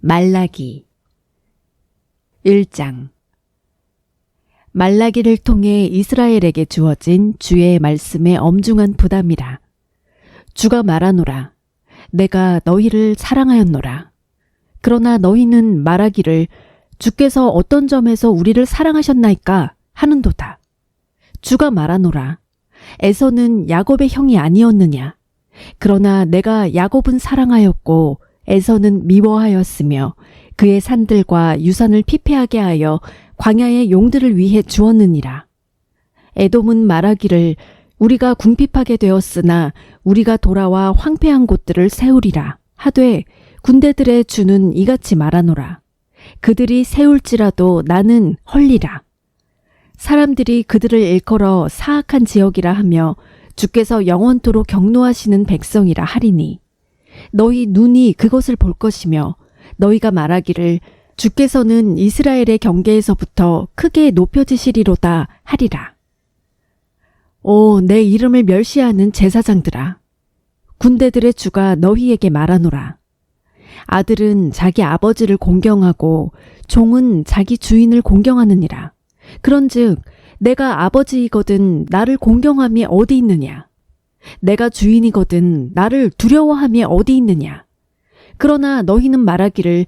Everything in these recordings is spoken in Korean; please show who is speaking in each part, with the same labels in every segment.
Speaker 1: 말라기 1장 말라기를 통해 이스라엘에게 주어진 주의 말씀의 엄중한 부담이라. 주가 말하노라. 내가 너희를 사랑하였노라. 그러나 너희는 말하기를 주께서 어떤 점에서 우리를 사랑하셨나이까 하는도다. 주가 말하노라. 에서는 야곱의 형이 아니었느냐. 그러나 내가 야곱은 사랑하였고 에서는 미워하였으며 그의 산들과 유산을 피폐하게 하여 광야의 용들을 위해 주었느니라. 에돔은 말하기를 우리가 궁핍하게 되었으나 우리가 돌아와 황폐한 곳들을 세우리라 하되 군대들의 주는 이같이 말하노라. 그들이 세울지라도 나는 헐리라. 사람들이 그들을 일컬어 사악한 지역이라 하며 주께서 영원토록 경노하시는 백성이라 하리니 너희 눈이 그것을 볼 것이며 너희가 말하기를 주께서는 이스라엘의 경계에서부터 크게 높여지시리로다 하리라. 오, 내 이름을 멸시하는 제사장들아. 군대들의 주가 너희에게 말하노라. 아들은 자기 아버지를 공경하고 종은 자기 주인을 공경하느니라. 그런즉 내가 아버지이거든 나를 공경함이 어디 있느냐? 내가 주인이거든 나를 두려워함이 어디 있느냐? 그러나 너희는 말하기를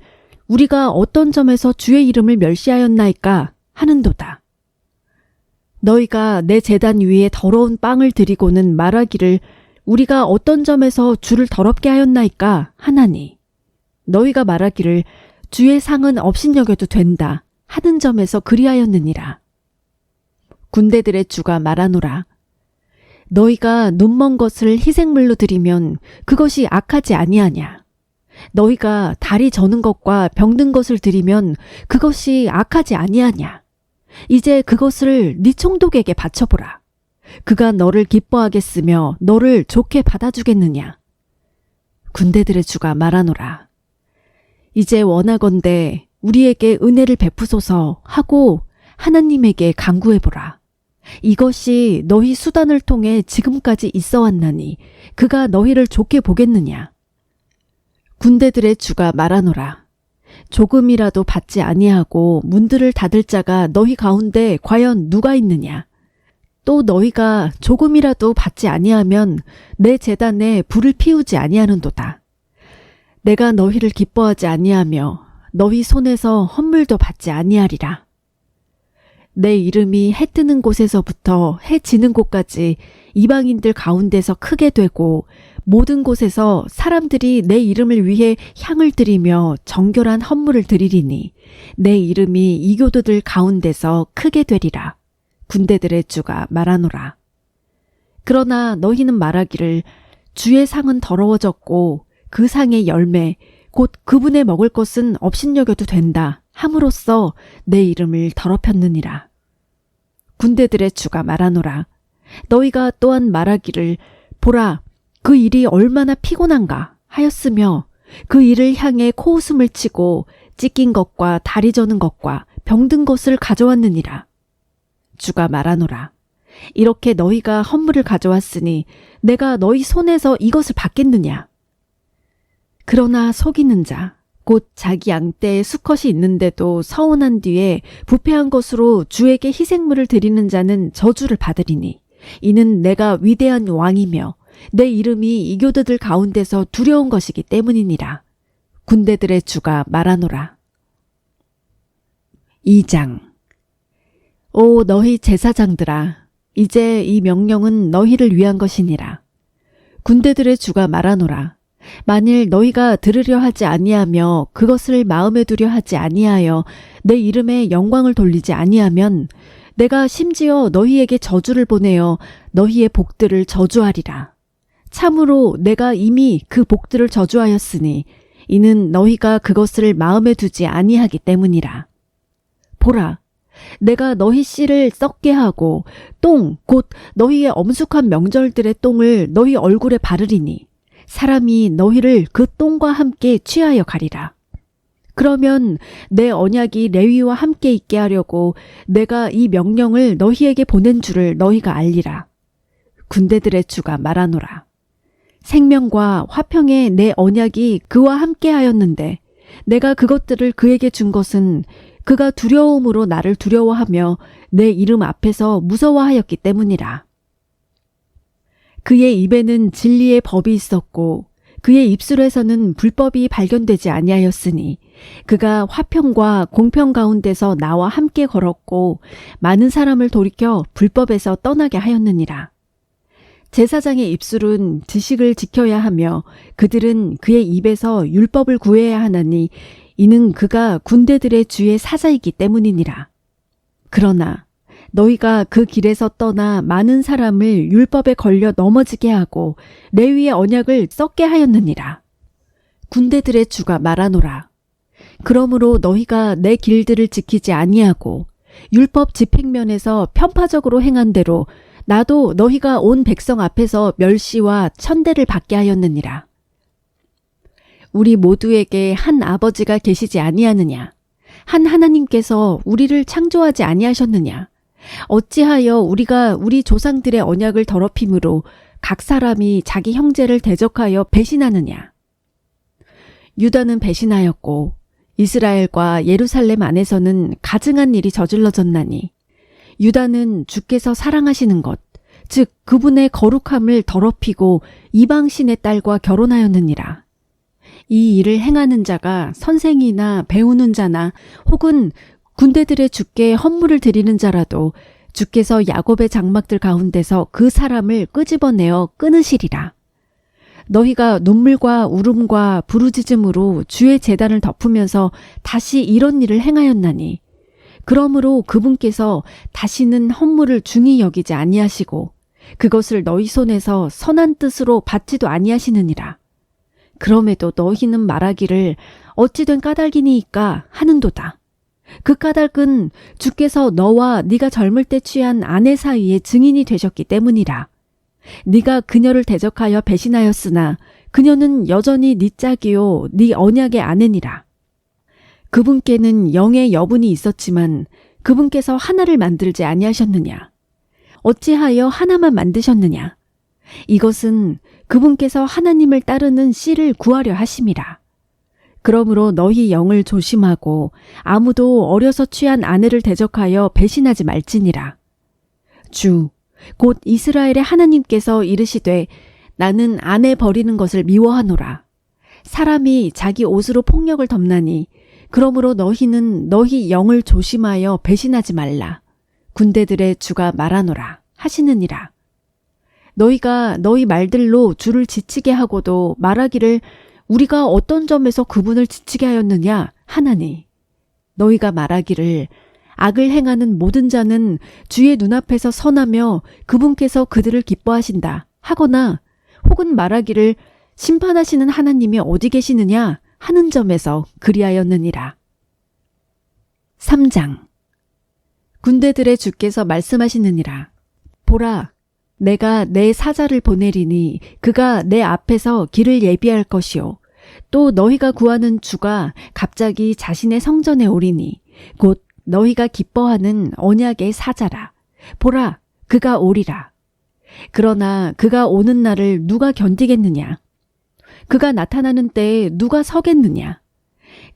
Speaker 1: 우리가 어떤 점에서 주의 이름을 멸시하였나이까 하는도다. 너희가 내 재단 위에 더러운 빵을 드리고는 말하기를 우리가 어떤 점에서 주를 더럽게 하였나이까 하나니 너희가 말하기를 주의 상은 업신여겨도 된다 하는 점에서 그리하였느니라. 군대들의 주가 말하노라. 너희가 눈먼 것을 희생물로 드리면 그것이 악하지 아니하냐. 너희가 다리 저는 것과 병든 것을 드리면 그것이 악하지 아니하냐. 이제 그것을 네 총독에게 바쳐보라. 그가 너를 기뻐하겠으며 너를 좋게 받아주겠느냐. 군대들의 주가 말하노라. 이제 원하건대 우리에게 은혜를 베푸소서 하고 하나님에게 강구해보라. 이것이 너희 수단을 통해 지금까지 있어 왔나니 그가 너희를 좋게 보겠느냐. 군대들의 주가 말하노라. 조금이라도 받지 아니하고 문들을 닫을 자가 너희 가운데 과연 누가 있느냐? 또 너희가 조금이라도 받지 아니하면 내 재단에 불을 피우지 아니하는도다. 내가 너희를 기뻐하지 아니하며 너희 손에서 헌물도 받지 아니하리라. 내 이름이 해 뜨는 곳에서부터 해 지는 곳까지 이방인들 가운데서 크게 되고 모든 곳에서 사람들이 내 이름을 위해 향을 드리며 정결한 헌물을 드리리니 내 이름이 이교도들 가운데서 크게 되리라. 군대들의 주가 말하노라. 그러나 너희는 말하기를 주의 상은 더러워졌고 그 상의 열매 곧 그분의 먹을 것은 업신여겨도 된다 함으로써 내 이름을 더럽혔느니라. 군대들의 주가 말하노라. 너희가 또한 말하기를 보라 그 일이 얼마나 피곤한가 하였으며 그 일을 향해 코웃음을 치고 찢긴 것과 다리 저는 것과 병든 것을 가져왔느니라. 주가 말하노라. 이렇게 너희가 헌물을 가져왔으니 내가 너희 손에서 이것을 받겠느냐? 그러나 속이는 자, 곧 자기 양떼에 수컷이 있는데도 서운한 뒤에 부패한 것으로 주에게 희생물을 드리는 자는 저주를 받으리니 이는 내가 위대한 왕이며 내 이름이 이교도들 가운데서 두려운 것이기 때문이니라. 군대들의 주가 말하노라. 2장 오 너희 제사장들아 이제 이 명령은 너희를 위한 것이니라. 군대들의 주가 말하노라. 만일 너희가 들으려 하지 아니하며 그것을 마음에 두려 하지 아니하여 내 이름에 영광을 돌리지 아니하면 내가 심지어 너희에게 저주를 보내어 너희의 복들을 저주하리라. 참으로 내가 이미 그 복들을 저주하였으니 이는 너희가 그것을 마음에 두지 아니하기 때문이라. 보라, 내가 너희 씨를 썩게 하고 똥, 곧 너희의 엄숙한 명절들의 똥을 너희 얼굴에 바르리니 사람이 너희를 그 똥과 함께 취하여 가리라. 그러면 내 언약이 레위와 함께 있게 하려고 내가 이 명령을 너희에게 보낸 줄을 너희가 알리라. 군대들의 주가 말하노라. 생명과 화평의 내 언약이 그와 함께 하였는데 내가 그것들을 그에게 준 것은 그가 두려움으로 나를 두려워하며 내 이름 앞에서 무서워하였기 때문이라. 그의 입에는 진리의 법이 있었고 그의 입술에서는 불법이 발견되지 아니하였으니 그가 화평과 공평 가운데서 나와 함께 걸었고 많은 사람을 돌이켜 불법에서 떠나게 하였느니라. 제사장의 입술은 지식을 지켜야 하며 그들은 그의 입에서 율법을 구해야 하나니 이는 그가 군대들의 주의 사자이기 때문이니라. 그러나 너희가 그 길에서 떠나 많은 사람을 율법에 걸려 넘어지게 하고 레위의 언약을 썩게 하였느니라. 군대들의 주가 말하노라. 그러므로 너희가 내 길들을 지키지 아니하고 율법 집행면에서 편파적으로 행한 대로 나도 너희가 온 백성 앞에서 멸시와 천대를 받게 하였느니라. 우리 모두에게 한 아버지가 계시지 아니하느냐? 한 하나님께서 우리를 창조하지 아니하셨느냐? 어찌하여 우리가 우리 조상들의 언약을 더럽힘으로 각 사람이 자기 형제를 대적하여 배신하느냐? 유다는 배신하였고 이스라엘과 예루살렘 안에서는 가증한 일이 저질러졌나니 유다는 주께서 사랑하시는 것, 즉 그분의 거룩함을 더럽히고 이방신의 딸과 결혼하였느니라. 이 일을 행하는 자가 선생이나 배우는 자나 혹은 군대들의 주께 헌물을 드리는 자라도 주께서 야곱의 장막들 가운데서 그 사람을 끄집어내어 끊으시리라. 너희가 눈물과 울음과 부르짖음으로 주의 재단을 덮으면서 다시 이런 일을 행하였나니 그러므로 그분께서 다시는 헌물을 중히 여기지 아니하시고 그것을 너희 손에서 선한 뜻으로 받지도 아니하시느니라. 그럼에도 너희는 말하기를 어찌된 까닭이니이까 하는도다. 그 까닭은 주께서 너와 네가 젊을 때 취한 아내 사이에 증인이 되셨기 때문이라. 네가 그녀를 대적하여 배신하였으나 그녀는 여전히 네 짝이요 네 언약의 아내니라. 그분께는 영의 여분이 있었지만 그분께서 하나를 만들지 아니하셨느냐? 어찌하여 하나만 만드셨느냐? 이것은 그분께서 하나님을 따르는 씨를 구하려 하심이라. 그러므로 너희 영을 조심하고 아무도 어려서 취한 아내를 대적하여 배신하지 말지니라. 주, 곧 이스라엘의 하나님께서 이르시되 나는 아내 버리는 것을 미워하노라. 사람이 자기 옷으로 폭력을 덮나니 그러므로 너희는 너희 영을 조심하여 배신하지 말라. 군대들의 주가 말하노라 하시느니라. 너희가 너희 말들로 주를 지치게 하고도 말하기를 우리가 어떤 점에서 그분을 지치게 하였느냐 하나니 너희가 말하기를 악을 행하는 모든 자는 주의 눈앞에서 선하며 그분께서 그들을 기뻐하신다 하거나 혹은 말하기를 심판하시는 하나님이 어디 계시느냐 하는 점에서 그리하였느니라. 3장 군대들의 주께서 말씀하시느니라. 보라, 내가 내 사자를 보내리니 그가 내 앞에서 길을 예비할 것이요. 또 너희가 구하는 주가 갑자기 자신의 성전에 오리니 곧 너희가 기뻐하는 언약의 사자라. 보라, 그가 오리라. 그러나 그가 오는 날을 누가 견디겠느냐? 그가 나타나는 때에 누가 서겠느냐?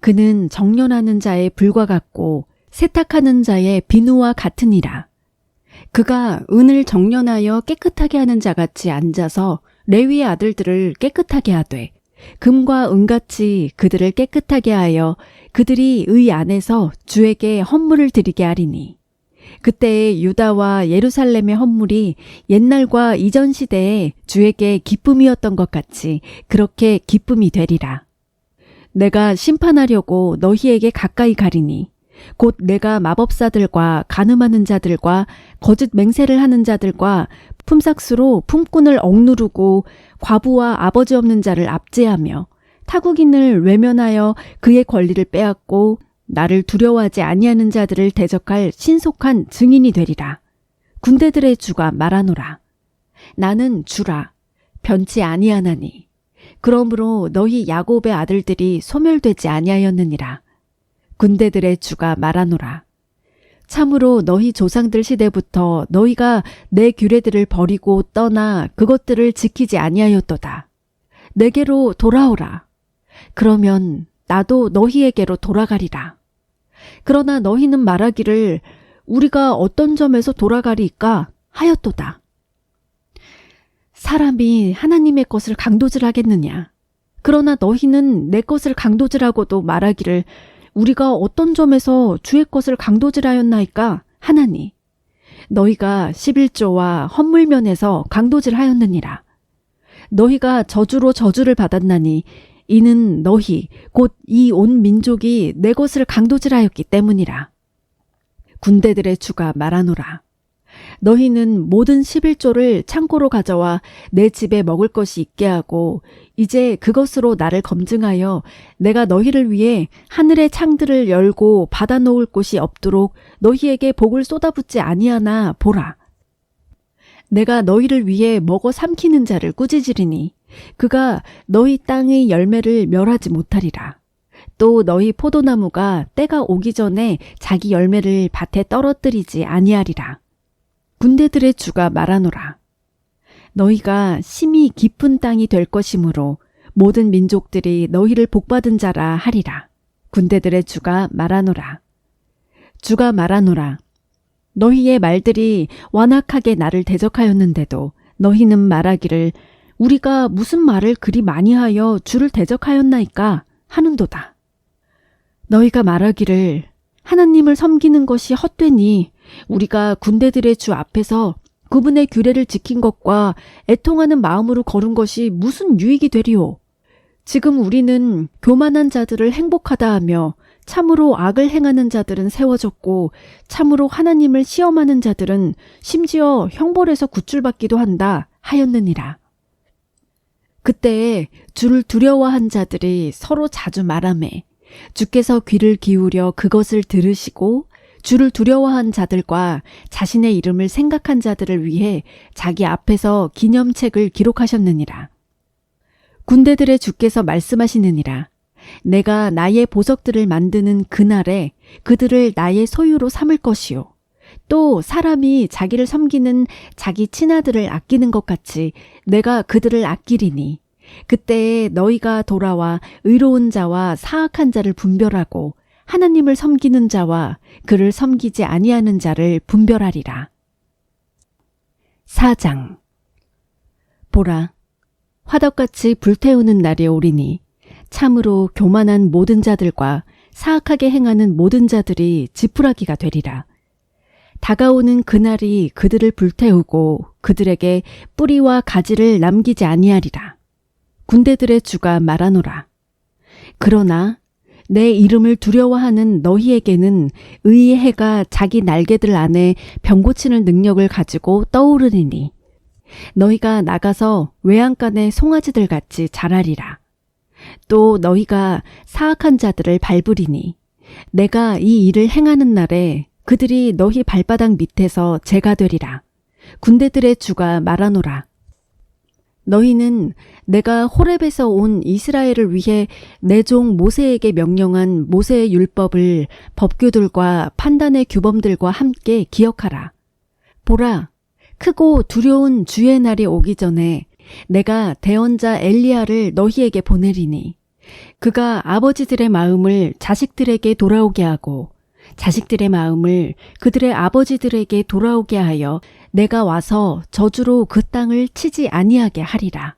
Speaker 1: 그는 정련하는 자의 불과 같고 세탁하는 자의 비누와 같으니라. 그가 은을 정련하여 깨끗하게 하는 자 같이 앉아서 레위의 아들들을 깨끗하게 하되 금과 은같이 그들을 깨끗하게 하여 그들이 의 안에서 주에게 헌물을 드리게 하리니 그때의 유다와 예루살렘의 헌물이 옛날과 이전 시대에 주에게 기쁨이었던 것 같이 그렇게 기쁨이 되리라. 내가 심판하려고 너희에게 가까이 가리니 곧 내가 마법사들과 가늠하는 자들과 거짓 맹세를 하는 자들과 품삯으로 품꾼을 억누르고 과부와 아버지 없는 자를 압제하며 타국인을 외면하여 그의 권리를 빼앗고 나를 두려워하지 아니하는 자들을 대적할 신속한 증인이 되리라. 군대들의 주가 말하노라. 나는 주라. 변치 아니하나니. 그러므로 너희 야곱의 아들들이 소멸되지 아니하였느니라. 군대들의 주가 말하노라. 참으로 너희 조상들 시대부터 너희가 내 규례들을 버리고 떠나 그것들을 지키지 아니하였도다. 내게로 돌아오라. 그러면 나도 너희에게로 돌아가리라. 그러나 너희는 말하기를 우리가 어떤 점에서 돌아가리까 하였도다. 사람이 하나님의 것을 강도질하겠느냐? 그러나 너희는 내 것을 강도질하고도 말하기를 우리가 어떤 점에서 주의 것을 강도질하였나이까 하나니 너희가 11조와 헛물면에서 강도질하였느니라. 너희가 저주로 저주를 받았나니 이는 너희 곧 이 온 민족이 내 것을 강도질하였기 때문이라. 군대들의 주가 말하노라. 너희는 모든 11조를 창고로 가져와 내 집에 먹을 것이 있게 하고 이제 그것으로 나를 검증하여 내가 너희를 위해 하늘의 창들을 열고 받아 놓을 곳이 없도록 너희에게 복을 쏟아붓지 아니하나 보라. 내가 너희를 위해 먹어 삼키는 자를 꾸짖으리니 그가 너희 땅의 열매를 멸하지 못하리라. 또 너희 포도나무가 때가 오기 전에 자기 열매를 밭에 떨어뜨리지 아니하리라. 군대들의 주가 말하노라. 너희가 심히 깊은 땅이 될 것이므로 모든 민족들이 너희를 복받은 자라 하리라. 군대들의 주가 말하노라. 주가 말하노라. 너희의 말들이 완악하게 나를 대적하였는데도 너희는 말하기를 우리가 무슨 말을 그리 많이 하여 주를 대적하였나이까 하는도다. 너희가 말하기를 하나님을 섬기는 것이 헛되니 우리가 군대들의 주 앞에서 그분의 규례를 지킨 것과 애통하는 마음으로 걸은 것이 무슨 유익이 되리오. 지금 우리는 교만한 자들을 행복하다 하며 참으로 악을 행하는 자들은 세워졌고 참으로 하나님을 시험하는 자들은 심지어 형벌에서 구출받기도 한다 하였느니라. 그때 주를 두려워한 자들이 서로 자주 말하매 주께서 귀를 기울여 그것을 들으시고 주를 두려워한 자들과 자신의 이름을 생각한 자들을 위해 자기 앞에서 기념책을 기록하셨느니라. 군대들의 주께서 말씀하시느니라. 내가 나의 보석들을 만드는 그날에 그들을 나의 소유로 삼을 것이요. 또 사람이 자기를 섬기는 자기 친아들을 아끼는 것 같이 내가 그들을 아끼리니 그때에 너희가 돌아와 의로운 자와 사악한 자를 분별하고 하나님을 섬기는 자와 그를 섬기지 아니하는 자를 분별하리라. 4장 보라 화덕같이 불태우는 날이 오리니 참으로 교만한 모든 자들과 사악하게 행하는 모든 자들이 지푸라기가 되리라. 다가오는 그날이 그들을 불태우고 그들에게 뿌리와 가지를 남기지 아니하리라. 군대들의 주가 말하노라. 그러나 내 이름을 두려워하는 너희에게는 의의 해가 자기 날개들 안에 병 고치는 능력을 가지고 떠오르리니 너희가 나가서 외양간의 송아지들 같이 자라리라. 또 너희가 사악한 자들을 밟으리니 내가 이 일을 행하는 날에 그들이 너희 발바닥 밑에서 재가 되리라. 군대들의 주가 말하노라. 너희는 내가 호렙에서 온 이스라엘을 위해 내 종 모세에게 명령한 모세의 율법을 법규들과 판단의 규범들과 함께 기억하라. 보라, 크고 두려운 주의 날이 오기 전에 내가 대언자 엘리야를 너희에게 보내리니 그가 아버지들의 마음을 자식들에게 돌아오게 하고 자식들의 마음을 그들의 아버지들에게 돌아오게 하여 내가 와서 저주로 그 땅을 치지 아니하게 하리라.